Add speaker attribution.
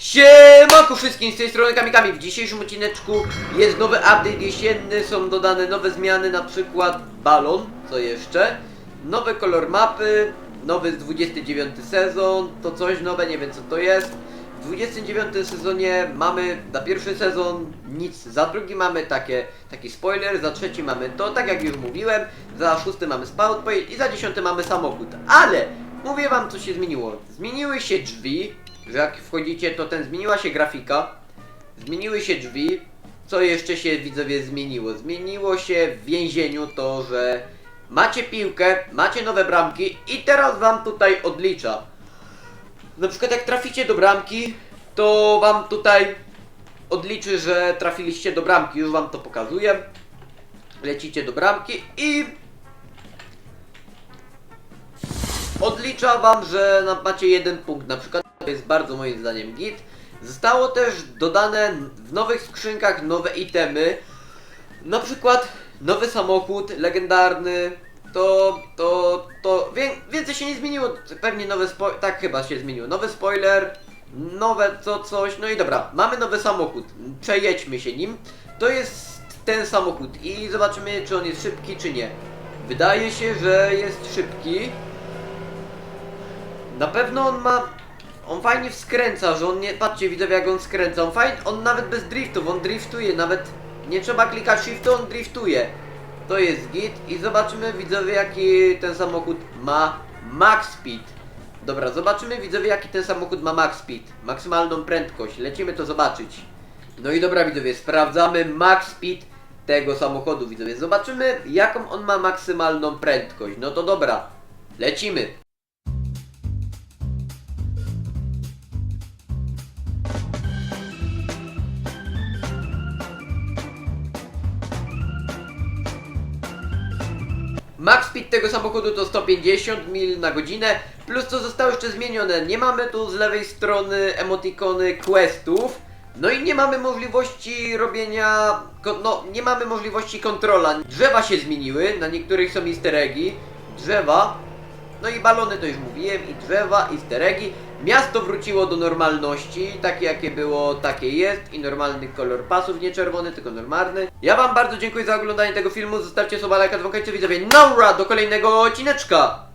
Speaker 1: Siemanko wszystkim, z tej strony Kamikami. W dzisiejszym odcineczku jest nowy update jesienny, są dodane nowe zmiany, na przykład balon, co jeszcze, nowy kolor mapy, nowy z 29 sezon, to coś nowe, nie wiem co to jest. W 29 sezonie mamy na pierwszy sezon nic, za drugi mamy takie, taki spoiler, za trzeci mamy to, tak jak już mówiłem, za szósty mamy spout point i za dziesiąty mamy samochód. Ale mówię wam co się zmieniło. Zmieniły się drzwi, że jak wchodzicie to ten zmieniła się grafika, zmieniły się drzwi. Co jeszcze się widzowie zmieniło? Zmieniło się w więzieniu to, że macie piłkę, macie nowe bramki i teraz wam tutaj odlicza. Na przykład jak traficie do bramki, to wam tutaj odliczy, że trafiliście do bramki. Już wam to pokazuję. Lecicie do bramki i odlicza wam, że macie jeden punkt. Na przykład to jest bardzo moim zdaniem git. Zostało też dodane w nowych skrzynkach nowe itemy. Na przykład nowy samochód legendarny. To, to, to wię, więcej się nie zmieniło. Pewnie nowy spo, tak chyba się zmieniło. Nowy spoiler, nowe co coś. No i dobra, mamy nowy samochód. Przejedźmy się nim. To jest ten samochód i zobaczymy, czy on jest szybki, czy nie. Wydaje się, że jest szybki. Na pewno on ma. On fajnie wskręca, że on nie. Patrzcie, widzowie, jak on skręca. On fajnie. On nawet bez driftów, on driftuje, nawet nie trzeba klikać shiftu, on driftuje. To jest git i zobaczymy widzowie jaki ten samochód ma max speed. Dobra, zobaczymy widzowie jaki ten samochód ma max speed. Maksymalną prędkość. Lecimy to zobaczyć. No i dobra widzowie, sprawdzamy max speed tego samochodu widzowie. Zobaczymy jaką on ma maksymalną prędkość. No to dobra, lecimy. Max speed tego samochodu to 150 mil na godzinę, plus co zostało jeszcze zmienione. Nie mamy tu z lewej strony emotikony questów, no i nie mamy możliwości robienia, no nie mamy możliwości kontrola. Drzewa się zmieniły, na niektórych są easter eggi, drzewa, no i balony to już mówiłem, i drzewa, i easter eggi. Miasto wróciło do normalności, takie jakie było, takie jest i normalny kolor pasów, nie czerwony, tylko normalny. Ja wam bardzo dziękuję za oglądanie tego filmu, zostawcie suba, lajka, dzwonkajcie widzowie, Naura do kolejnego odcineczka!